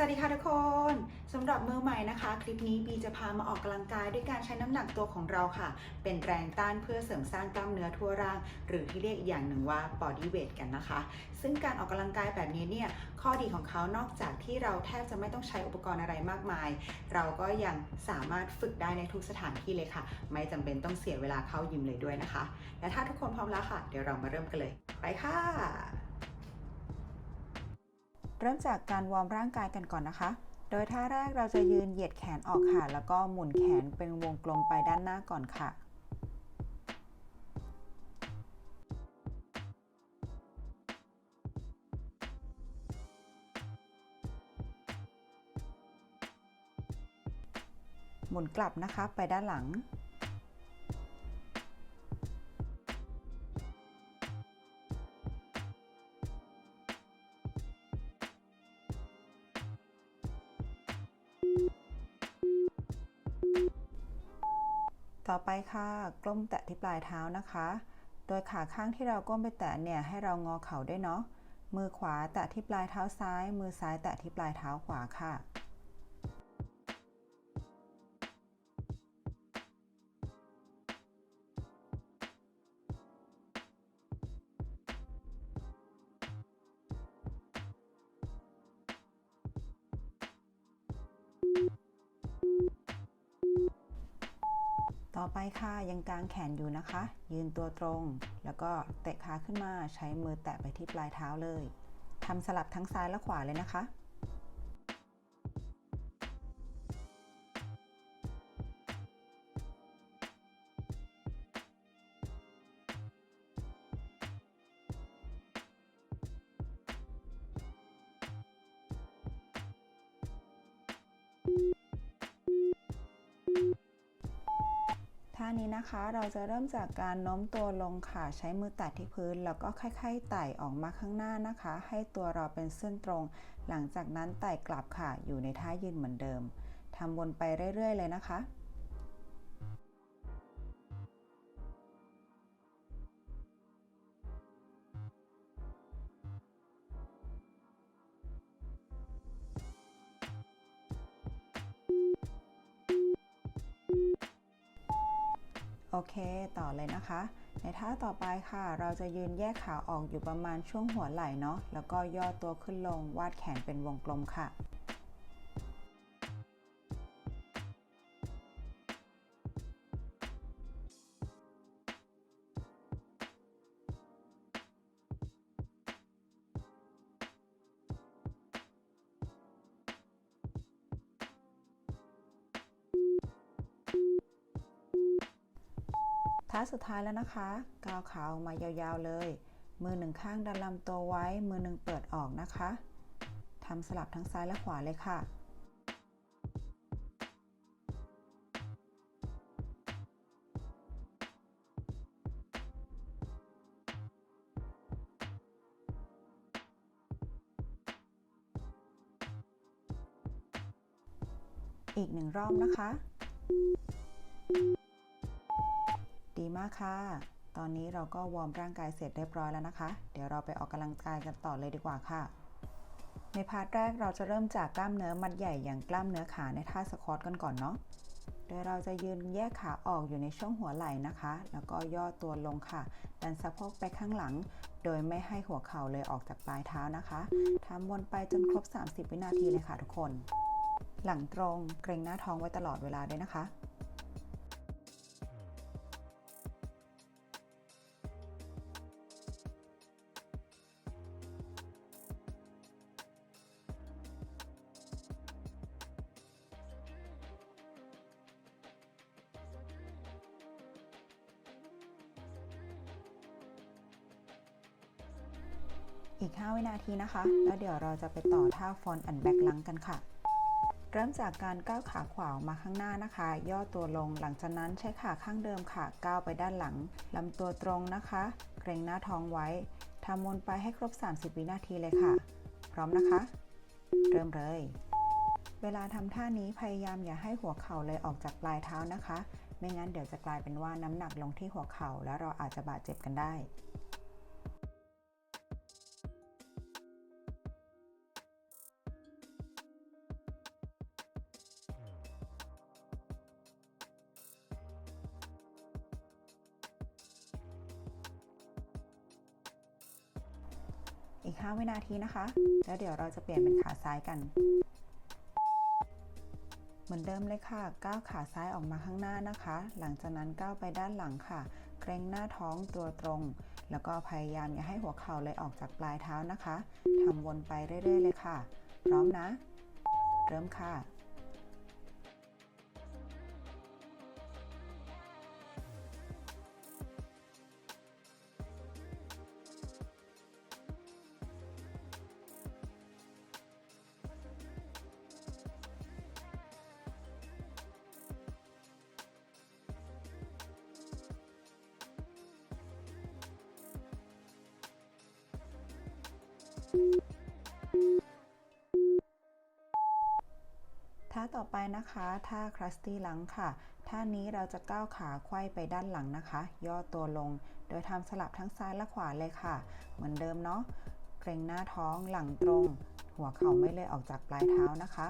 สวัสดีค่ะทุกคนสำหรับมือใหม่นะคะ คลิปนี้บีจะพามาออกกำลังกายด้วยการใช้น้ำหนักตัวของเราค่ะ เป็นแรงต้านเพื่อเสริมสร้างกล้ามเนื้อทั่วร่าง หรือที่เรียกอีกอย่างหนึ่งว่า body weight กันนะคะ ซึ่งการออกกำลังกายแบบนี้เนี่ยข้อดีของเขานอกจากที่เราแทบจะไม่ต้องใช้อุปกรณ์อะไรมากมาย เราก็ยังสามารถฝึกได้ในทุกสถานที่เลยค่ะ ไม่จำเป็นต้องเสียเวลาเข้ายิมเลยด้วยนะคะ และถ้าทุกคนพร้อมแล้วค่ะ เดี๋ยวเรามาเริ่มกันเลย ไปค่ะ เริ่มจากการวอร์มร่างกายกันก่อนนะคะ โดยท่าแรกเราจะยืนเหยียดแขนออกค่ะ แล้วก็หมุนแขนเป็นวงกลมไปด้านหน้าก่อนค่ะหมุนกลับนะคะไปด้านหลัง ค่ะ กล้มแตะที่ปลายเท้านะคะ โดยขาข้างที่เราก้มไปแตะเนี่ยให้เรางอเข่าด้วยเนาะ มือขวาแตะที่ปลายเท้าซ้าย มือซ้ายแตะที่ปลายเท้าขวาค่ะ ไปค่ะยังกางแขนอยู่นะคะ ยืนตัวตรง แล้วก็เตะขาขึ้นมาใช้มือแตะไปที่ปลายเท้าเลยทำสลับทั้งซ้ายและขวาเลยนะคะานี้นะคะ เราจะเริ่มจากการโน้มตัวลงค่ะ ใช้มือแตะที่พื้น แล้วก็ค่อยๆไต่ออกมาข้างหน้านะคะ ให้ตัวเราเป็นเส้นตรง หลังจากนั้นไต่กลับค่ะ อยู่ในท่ายืนเหมือนเดิมทำวนไปเรื่อยๆเลยนะคะ โอเค ต่อเลยนะคะ ในท่าต่อไปค่ะ เราจะยืนแยกขาออกอยู่ประมาณช่วงหัวไหล่เนาะ แล้วก็ย่อตัวขึ้นลงวาดแขนเป็นวงกลมค่ะ ท่าสุดท้ายแล้วนะคะก้าวขาออกมายาวๆเลย มือหนึ่งข้างดันลำตัวไว้ มือหนึ่งเปิดออกนะคะทำสลับทั้งซ้ายและขวาเลยค่ะอีกหนึ่งรอบนะคะ มากค่ะ ตอนนี้เราก็วอร์มร่างกายเสร็จเรียบร้อยแล้วนะคะ เดี๋ยวเราไปออกกำลังกายกันต่อเลยดีกว่าค่ะ ในพาร์ทแรกเราจะเริ่มจากกล้ามเนื้อมัดใหญ่อย่างกล้ามเนื้อขาในท่าสควอตกันก่อนเนาะ โดยเราจะยืนแยกขาออกอยู่ในช่วงหัวไหล่นะคะ แล้วก็ย่อตัวลงค่ะ ดันสะโพกไปข้างหลัง โดยไม่ให้หัวเข่าเลยออกจากปลายเท้านะคะทำวนไปจนครบ 30 วินาทีเลยค่ะทุกคน หลังตรงเกรงหน้าท้องไว้ตลอดเวลาด้วยนะคะ อีก 5 วินาทีนะคะ แล้วเดี๋ยวเราจะไปต่อท่าฟอนต์แอนแบ็กลังกันค่ะ เริ่มจากการก้าวขาขวามาข้างหน้านะคะ ย่อตัวลง หลังจากนั้นใช้ขาข้างเดิมค่ะ ก้าวไปด้านหลัง ลำตัวตรงนะคะ เกรงหน้าท้องไว้ ทำวนไปให้ครบ 30 วินาทีเลยค่ะ พร้อมนะคะ เริ่มเลย เวลาทำท่านี้พยายามอย่าให้หัวเข่าเลยออกจากปลายเท้านะคะ ไม่งั้นเดี๋ยวจะกลายเป็นว่าน้ำหนักลงที่หัวเข่า แล้วเราอาจจะบาดเจ็บกันได้ วินาทีนะคะ แล้วเดี๋ยวเราจะเปลี่ยนเป็นขาซ้ายกัน เหมือนเดิมเลยค่ะ ก้าวขาซ้ายออกมาข้างหน้านะคะ หลังจากนั้นก้าวไปด้านหลังค่ะ เกรงหน้าท้องตัวตรง แล้วก็พยายามอย่าให้หัวเข่าเลยออกจากปลายเท้านะคะทำวนไปเรื่อยๆเลยค่ะ พร้อมนะ เริ่มค่ะ ท่าต่อไปนะคะท่าครัสตี้หลังค่ะท่านี้เราจะก้าวขาไขว้ไปด้านหลังนะคะ ย่อตัวลง โดยทำสลับทั้งซ้ายและขวาเลยค่ะ เหมือนเดิมเนาะเกรงหน้าท้องหลังตรง หัวเข่าไม่เลยออกจากปลายเท้านะคะ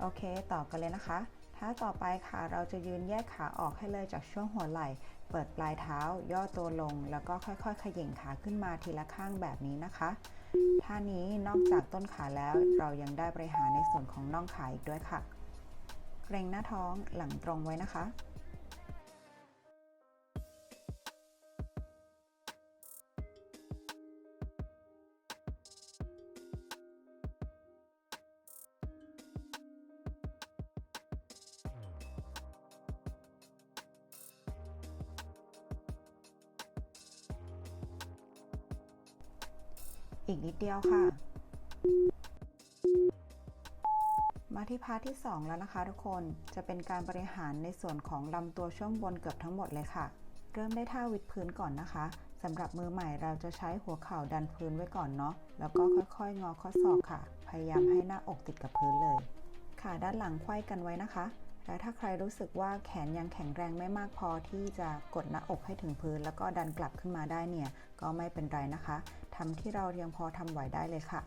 โอเค ต่อกันเลยนะคะท่าต่อไปค่ะ เราจะยืนแยกขาออกให้เลยจากช่วงหัวไหล่ เปิดปลายเท้า ย่อตัวลง แล้วก็ค่อยๆ ขย่งขาขึ้นมาทีละข้างแบบนี้นะคะ ท่านี้นอกจากต้นขาแล้ว เรายังได้บริหารในส่วนของน่องขาอีกด้วยค่ะ เกรงหน้าท้องหลังตรงไว้นะคะ อีกนิดเดียวค่ะ มาที่พาร์ทที่ 2 แล้วนะคะทุกคนจะเป็นการบริหารในส่วนของลำตัวช่วงบนเกือบทั้งหมดเลยค่ะ เริ่มได้ท่าวิดพื้นก่อนนะคะสำหรับมือใหม่เราจะใช้หัวเข่าดันพื้นไว้ก่อนเนาะแล้วก็ค่อยๆ งอข้อศอกค่ะ พยายามให้หน้าอกติดกับพื้นเลย ขาด้านหลังไขว้กันไว้นะคะและถ้าใครรู้สึกว่าแขนยังแข็งแรงไม่มากพอที่จะกดหน้าอกให้ถึงพื้น แล้วก็ดันกลับขึ้นมาได้เนี่ย ก็ไม่เป็นไรนะคะ ทำที่เรายังพอทำไหวได้เลยค่ะ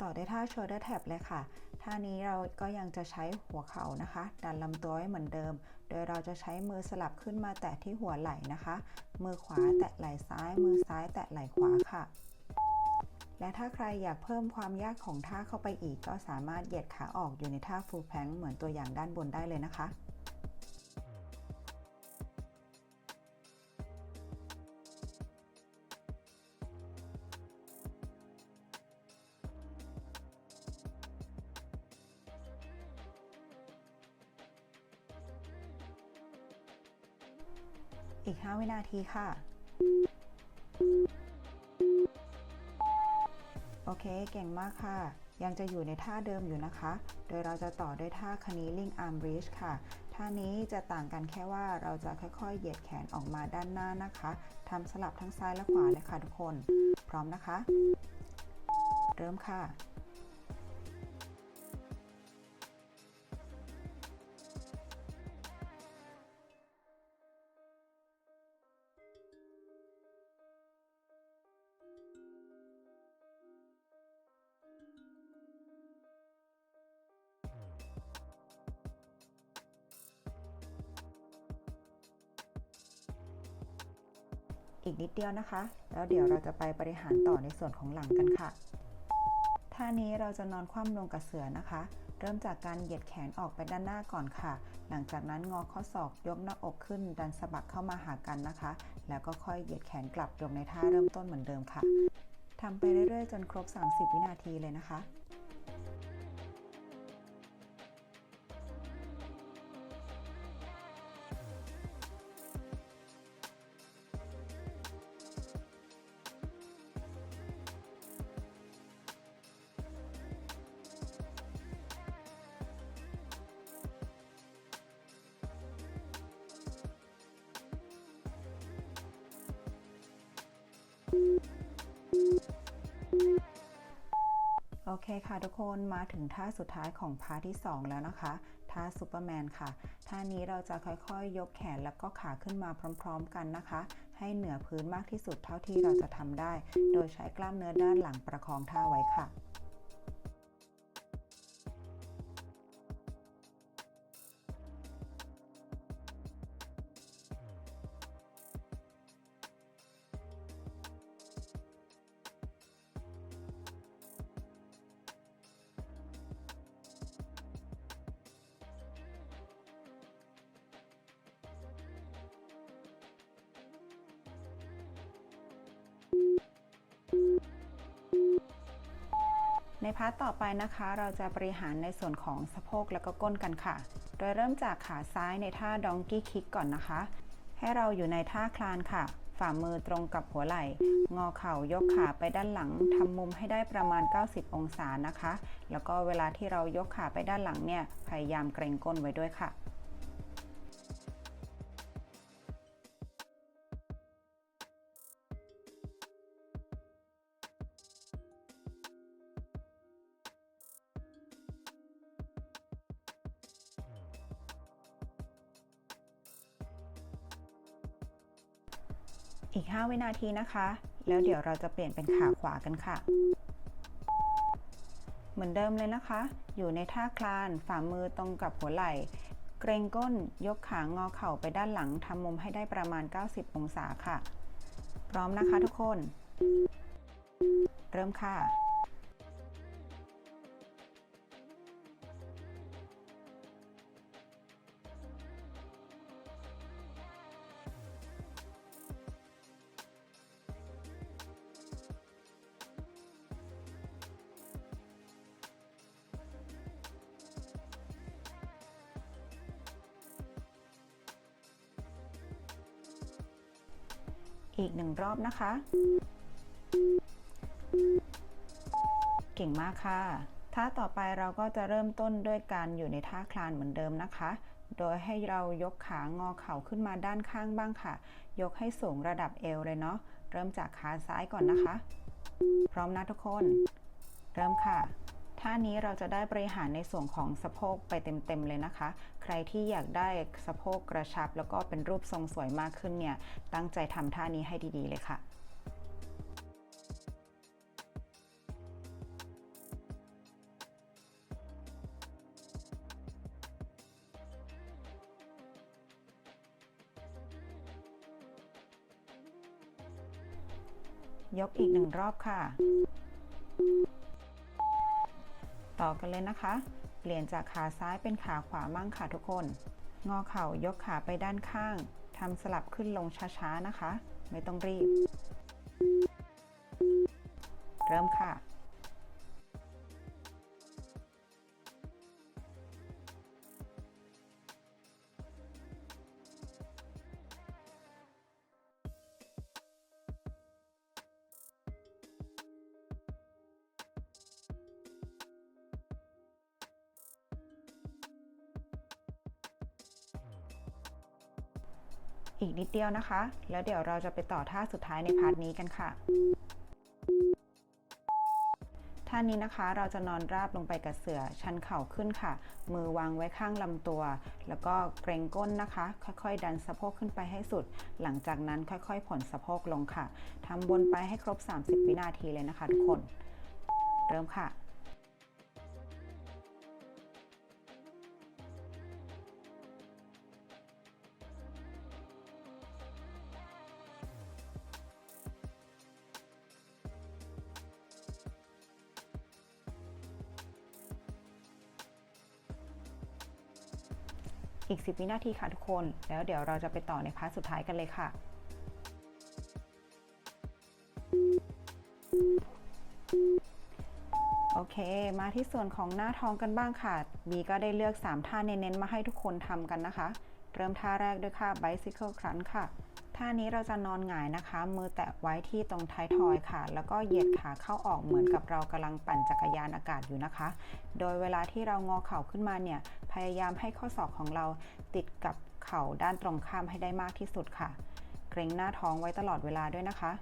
ต่อได้ท่า shoulder tap เลยค่ะ ท่านี้เราก็ยังจะใช้หัวเข่านะคะ ดันลำตัวไว้เหมือนเดิม โดยเราจะใช้มือสลับขึ้นมาแตะที่หัวไหล่นะคะ มือขวาแตะไหล่ซ้าย มือซ้ายแตะไหล่ขวาค่ะ และถ้าใครอยากเพิ่มความยากของท่าเข้าไปอีก ก็สามารถเหยียดขาออกอยู่ในท่าฟูแผงเหมือนตัวอย่างด้านบนได้เลยนะคะ อีก 5 วินาทีค่ะ โอเค เก่งมากค่ะ ยังจะอยู่ในท่าเดิมอยู่นะคะ โดยเราจะต่อด้วยท่า kneeling arm reach ค่ะ ท่านี้จะต่างกันแค่ว่าเราจะค่อยๆ เหยียดแขนออกมาด้านหน้านะคะ ทำสลับทั้งซ้ายและขวาเลยค่ะทุกคน พร้อมนะคะ เริ่มค่ะ อีกนิดเดียวนะคะ แล้วเดี๋ยวเราจะไปบริหารต่อในส่วนของหลังกันค่ะท่านี้เราจะนอนคว่ำลงกับเสือนะคะ เริ่มจากการเหยียดแขนออกไปด้านหน้าก่อนค่ะ หลังจากนั้นงอข้อศอกยกหน้าอกขึ้น ดันสะบักเข้ามาหากันนะคะ แล้วก็ค่อยเหยียดแขนกลับลงในท่าเริ่มต้นเหมือนเดิมค่ะทำไปเรื่อยๆ จนครบ 30 วินาทีเลยนะคะ โอเคค่ะทุกคนมาถึงท่าสุดท้ายของพาร์ทที่ 2 แล้วนะคะ ท่าซูเปอร์แมนค่ะ ท่านี้เราจะค่อยๆ ยกแขนแล้วก็ขาขึ้นมาพร้อมๆกันนะคะ ให้เหนือพื้นมากที่สุดเท่าที่เราจะทำได้ โดยใช้กล้ามเนื้อด้านหลังประคองท่าไว้ค่ะ ในพาร์ทต่อไปนะคะ เราจะบริหารในส่วนของสะโพกแล้วก็ก้นกันค่ะ โดยเริ่มจากขาซ้ายในท่าดองกี้คิกก่อนนะคะ ให้เราอยู่ในท่าคลานค่ะ ฝ่ามือตรงกับหัวไหล่ งอเข่ายกขาไปด้านหลังทำมุมให้ได้ประมาณ 90 องศานะคะ แล้วก็เวลาที่เรายกขาไปด้านหลังเนี่ย พยายามเกรงก้นไว้ด้วยค่ะ อีก 5 วินาทีนะคะ แล้วเดี๋ยวเราจะเปลี่ยนเป็นขาขวากันค่ะ เหมือนเดิมเลยนะคะ อยู่ในท่าคลาน ฝ่ามือตรงกับหัวไหล่ เกรงก้น ยกขางอเข่าไปด้านหลังทำมุมให้ได้ประมาณ 90 องศาค่ะ พร้อมนะคะทุกคน เริ่มค่ะ อีกหนึ่งรอบนะคะ เก่งมากค่ะ ท่าต่อไปเราก็จะเริ่มต้นด้วยการอยู่ในท่าคลานเหมือนเดิมนะคะ โดยให้เรายกขางอเข่าขึ้นมาด้านข้างบ้างค่ะ ยกให้สูงระดับเอวเลยเนาะ เริ่มจากขาซ้ายก่อนนะคะ พร้อมนะทุกคน เริ่มค่ะ ท่านี้เราจะได้บริหารในส่วนของสะโพกไปเต็มๆเลยนะคะ ใครที่อยากได้สะโพกกระชับ แล้วก็เป็นรูปทรงสวยมากขึ้นเนี่ยตั้งใจทำท่านี้ให้ดีๆเลยค่ะยกอีกหนึ่งรอบค่ะ ต่อกันเลยนะคะ เปลี่ยนจากขาซ้ายเป็นขาขวามั่งค่ะทุกคน งอเข่ายกขาไปด้านข้างทำสลับขึ้นลงช้าๆนะคะ ไม่ต้องรีบ เริ่มค่ะ อีกนิดเดียวนะคะ แล้วเดี๋ยวเราจะไปต่อท่าสุดท้ายในพาร์ทนี้กันค่ะ ท่านี้นะคะเราจะนอนราบลงไปกับเสือชันเข่าขึ้นค่ะ มือวางไว้ข้างลำตัว แล้วก็เกรงก้นนะคะ ค่อยๆ ดันสะโพกขึ้นไปให้สุด หลังจากนั้นค่อยๆ ผ่อนสะโพกลงค่ะทำวนไปให้ครบ 30 วินาทีเลยนะคะ ทุกคน เริ่มค่ะ 10 วินาทีค่ะทุกคน แล้วเดี๋ยวเราจะไปต่อในพาร์ทสุดท้ายกันเลยค่ะ โอเค มาที่ส่วนของหน้าท้องกันบ้างค่ะบีก็ได้เลือก 3 ท่าเน้นๆมาให้ทุกคนทำกันนะคะ เริ่มท่าแรกด้วยค่ะ bicycle crunch ค่ะ ท่านี้เราจะนอนหงายนะคะ มือแตะไว้ที่ตรงท้ายทอยค่ะ แล้วก็เหยียดขาเข้าออกเหมือนกับเรากำลังปั่นจักรยานอากาศอยู่นะคะ โดยเวลาที่เรางอเข่าขึ้นมาเนี่ย พยายามให้ข้อศอกของเราติดกับเข่าด้านตรงข้ามให้ได้มากที่สุดค่ะ เกรงหน้าท้องไว้ตลอดเวลาด้วยนะคะ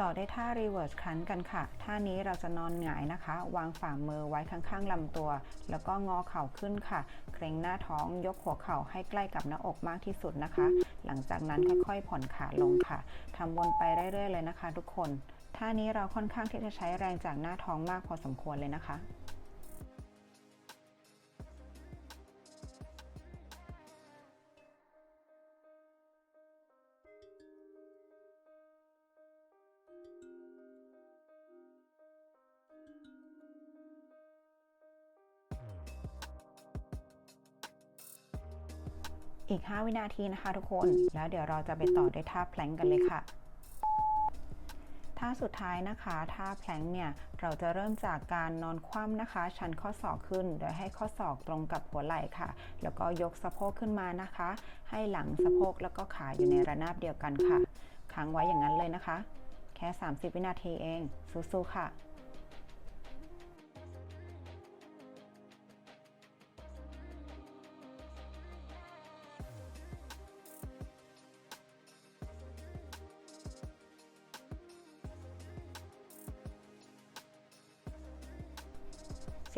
ต่อได้ท่า reverse crunch กันค่ะ ท่านี้เราจะนอนหงายนะคะ วางฝ่ามือไว้ข้างๆลำตัว แล้วก็งอเข่าขึ้นค่ะ เกรงหน้าท้องยกหัวเข่าให้ใกล้กับหน้าอกมากที่สุดนะคะ หลังจากนั้นค่อยๆผ่อนขาลงค่ะทำวนไปเรื่อยๆเลยนะคะ ทุกคน ท่านี้เราค่อนข้างที่จะใช้แรงจากหน้าท้องมากพอสมควรเลยนะคะ อีก 5 วินาทีนะคะทุกคน แล้วเดี๋ยวเราจะไปต่อด้วยท่าแพลงกันเลยค่ะท่าสุดท้ายนะคะท่าแพลงเนี่ยเราจะเริ่มจากการนอนคว่ำนะคะ ชันข้อศอกขึ้น โดยให้ข้อศอกตรงกับหัวไหล่ค่ะ แล้วก็ยกสะโพกขึ้นมานะคะ ให้หลังสะโพกแล้วก็ขาอยู่ในระนาบเดียวกันค่ะค้างไว้อย่างนั้นเลยนะคะ แค่ 30 วินาทีเองสู้ๆค่ะ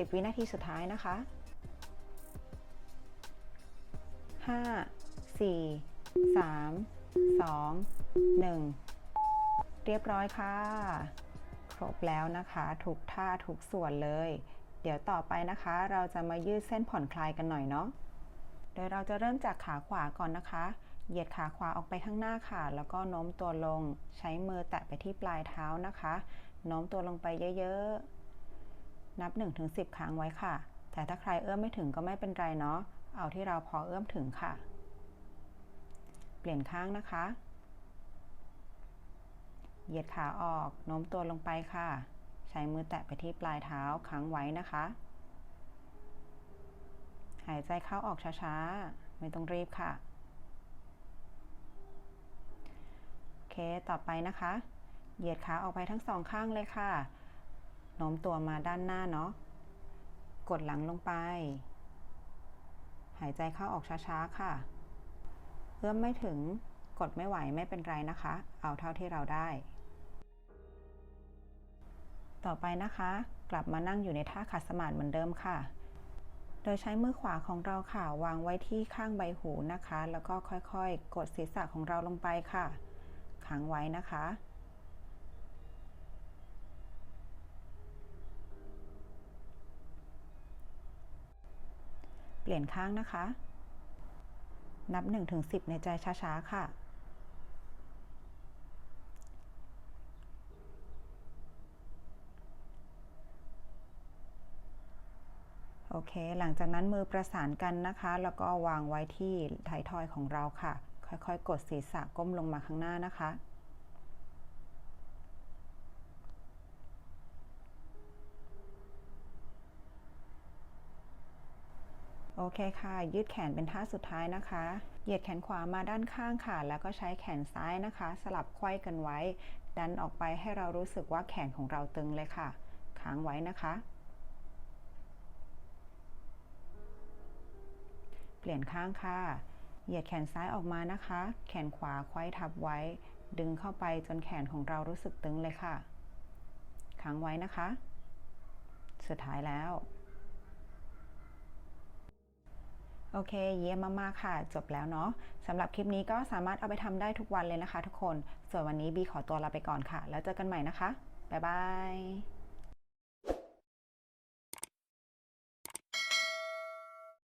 10 วินาทีสุดท้ายนะคะ 5 4 3 2 1 เรียบร้อยค่ะ ครบแล้วนะคะทุกท่าทุกส่วนเลย เดี๋ยวต่อไปนะคะ เราจะมายืดเส้นผ่อนคลายกันหน่อยเนาะโดยเราจะเริ่มจากขาขวาก่อนนะคะ เหยียดขาขวาออกไปข้างหน้าค่ะ แล้วก็โน้มตัวลง ใช้มือแตะไปที่ปลายเท้านะคะ โน้มตัวลงไปเยอะๆ นับ 1-10 ครั้งไว้ค่ะ แต่ถ้าใครเอื้อมไม่ถึงก็ไม่เป็นไรเนาะ เอาที่เราพอเอื้อมถึงค่ะ เปลี่ยนข้างนะคะ เหยียดขาออก โน้มตัวลงไปค่ะ ใช้มือแตะไปที่ปลายเท้าค้างไว้นะคะ หายใจเข้าออกช้าๆ ไม่ต้องรีบค่ะ โอเค ต่อไปนะคะ เหยียดขาออกไปทั้งสองข้างเลยค่ะ โน้มตัวมาด้านหน้าเนาะ กดหลังลงไป หายใจเข้าออกช้าๆค่ะ เอื้อมไม่ถึง กดไม่ไหวไม่เป็นไรนะคะ เอาเท่าที่เราได้ ต่อไปนะคะ กลับมานั่งอยู่ในท่าขัดสมาธิเหมือนเดิมค่ะ โดยใช้มือขวาของเราค่ะ วางไว้ที่ข้างใบหูนะคะ แล้วก็ค่อยๆ กดศีรษะของเราลงไปค่ะค้างไว้นะคะ เปลี่ยนข้างนะคะ นับ1-10ในใจช้าๆ ค่ะ โอเค หลังจากนั้นมือประสานกันนะคะ แล้วก็วางไว้ที่ไทยทอยของเราค่ะ ค่อยๆ กดศีรษะก้มลงมาข้างหน้านะคะ โอเคค่ะ ยืดแขนเป็นท่าสุดท้ายนะคะ เหยียดแขนขวามาด้านข้างค่ะ แล้วก็ใช้แขนซ้ายนะคะ สลับไขว้กันไว้ ดันออกไปให้เรารู้สึกว่าแขนของเราตึงเลยค่ะ ค้างไว้นะคะ เปลี่ยนข้างค่ะ เหยียดแขนซ้ายออกมานะคะ แขนขวาไขว้ทับไว้ ดึงเข้าไปจนแขนของเรารู้สึกตึงเลยค่ะ ค้างไว้นะคะ สุดท้ายแล้ว โอเค เยี่ยมมากๆค่ะ จบแล้วเนาะสำหรับคลิปนี้ก็สามารถเอาไปทำได้ทุกวันเลยนะคะทุกคน ส่วนวันนี้บีขอตัวลาไปก่อนค่ะ แล้วเจอกันใหม่นะคะ บ๊ายบาย